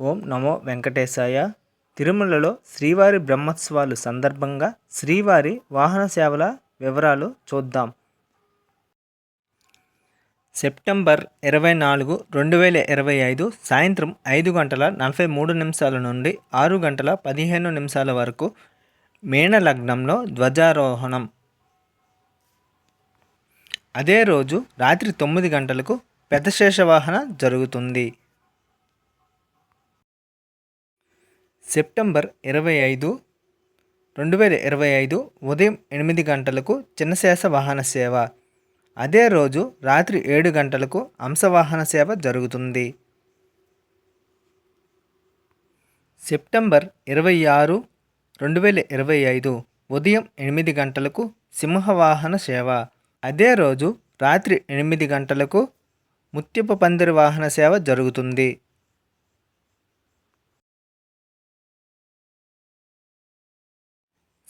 ఓం నమో వెంకటేశాయ. తిరుమలలో శ్రీవారి బ్రహ్మోత్సవాలు సందర్భంగా శ్రీవారి వాహన సేవల వివరాలు చూద్దాం. సెప్టెంబర్ ఇరవై నాలుగు రెండు వేల ఇరవై ఐదు సాయంత్రం ఐదు గంటల నలభై మూడు నిమిషాల నుండి ఆరు గంటల పదిహేను నిమిషాల వరకు మేణలగ్నంలో ధ్వజారోహణం. అదే రోజు రాత్రి తొమ్మిది గంటలకు పెద్దశేషవాహన జరుగుతుంది. సెప్టెంబర్ ఇరవై ఐదు రెండు వేల ఇరవై ఐదు ఉదయం ఎనిమిది గంటలకు చిన్నశేష వాహన సేవ. అదే రోజు రాత్రి ఏడు గంటలకు అంశవాహన సేవ జరుగుతుంది. సెప్టెంబర్ ఇరవై ఆరు రెండు వేల ఇరవై ఐదు ఉదయం ఎనిమిది గంటలకు సింహవాహన సేవ. అదే రోజు రాత్రి ఎనిమిది గంటలకు ముత్యపు పందిరి వాహన సేవ జరుగుతుంది.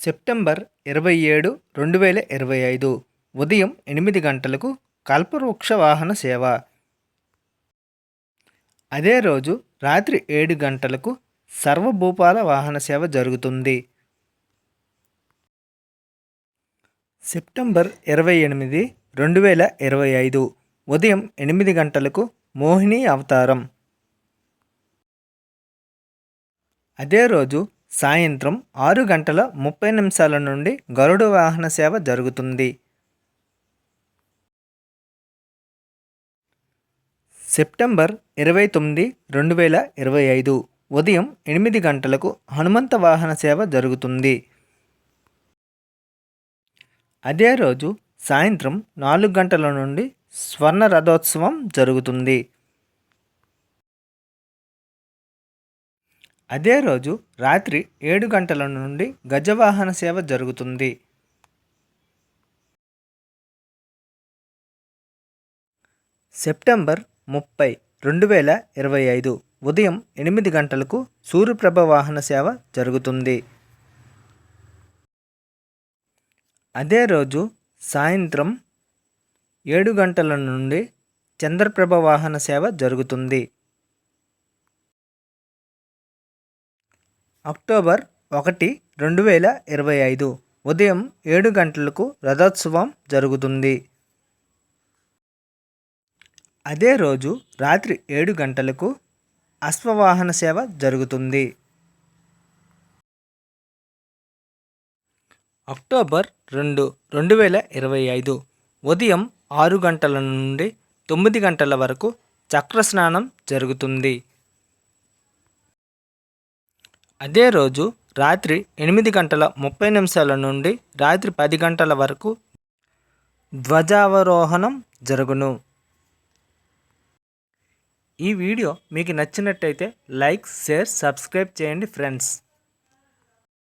సెప్టెంబర్ ఇరవై ఏడు రెండు వేల ఇరవై ఐదు. ఉదయం ఎనిమిది గంటలకు కల్పవృక్ష వాహన సేవ. అదే రోజు రాత్రి ఏడు గంటలకు సర్వభూపాల వాహన సేవ జరుగుతుంది. సెప్టెంబర్ ఇరవై ఎనిమిది రెండు వేల ఇరవై ఐదు. ఉదయం ఎనిమిది గంటలకు మోహిని అవతారం. అదే రోజు సాయంత్రం ఆరు గంటల ముప్పై నిమిషాల నుండి గరుడు వాహన సేవ జరుగుతుంది. సెప్టెంబర్ ఇరవై తొమ్మిది రెండు వేల ఇరవై ఐదు ఉదయం ఎనిమిది గంటలకు హనుమంత వాహన సేవ జరుగుతుంది. అదే రోజు సాయంత్రం నాలుగు గంటల నుండి స్వర్ణ రథోత్సవం జరుగుతుంది. అదే రోజు రాత్రి ఏడు గంటల నుండి గజవాహన సేవ జరుగుతుంది. సెప్టెంబర్ ముప్పై రెండు వేల ఇరవై ఐదు ఉదయం ఎనిమిది గంటలకు సూర్యప్రభ వాహన సేవ జరుగుతుంది. అదే రోజు సాయంత్రం ఏడు గంటల నుండి చంద్రప్రభ వాహన సేవ జరుగుతుంది. అక్టోబర్ ఒకటి రెండు వేల ఇరవై ఐదు ఉదయం ఏడు గంటలకు రథోత్సవం జరుగుతుంది. అదే రోజు రాత్రి ఏడు గంటలకు అశ్వవాహన సేవ జరుగుతుంది. అక్టోబర్ రెండు రెండు వేల ఇరవై ఐదు ఉదయం ఆరు గంటల నుండి తొమ్మిది గంటల వరకు చక్రస్నానం జరుగుతుంది. అదే రోజు రాత్రి ఎనిమిది గంటల ముప్పై నిమిషాల నుండి రాత్రి పది గంటల వరకు ధ్వజావరోహణం జరుగును. ఈ వీడియో మీకు నచ్చినట్టయితే లైక్ షేర్ సబ్స్క్రైబ్ చేయండి ఫ్రెండ్స్.